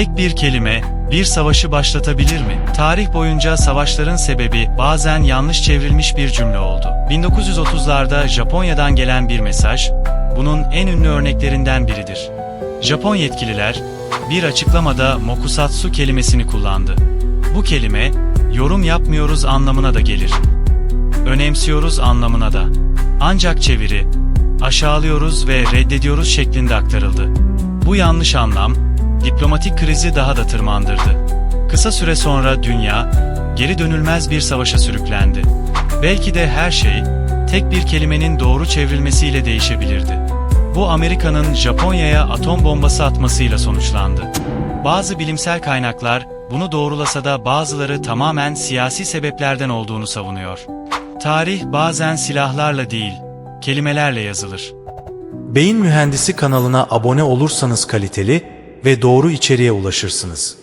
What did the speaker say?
Tek bir kelime, bir savaşı başlatabilir mi? Tarih boyunca savaşların sebebi bazen yanlış çevrilmiş bir cümle oldu. 1930'larda Japonya'dan gelen bir mesaj, bunun en ünlü örneklerinden biridir. Japon yetkililer, bir açıklamada mokusatsu kelimesini kullandı. Bu kelime, yorum yapmıyoruz anlamına da gelir. Önemsiyoruz anlamına da. Ancak çeviri, aşağılıyoruz ve reddediyoruz şeklinde aktarıldı. Bu yanlış anlam, diplomatik krizi daha da tırmandırdı. Kısa süre sonra dünya, geri dönülmez bir savaşa sürüklendi. Belki de her şey, tek bir kelimenin doğru çevrilmesiyle değişebilirdi. Bu Amerika'nın Japonya'ya atom bombası atmasıyla sonuçlandı. Bazı bilimsel kaynaklar bunu doğrulasa da bazıları tamamen siyasi sebeplerden olduğunu savunuyor. Tarih bazen silahlarla değil, kelimelerle yazılır. Beyin Mühendisi kanalına abone olursanız kaliteli ve doğru içeriğe ulaşırsınız.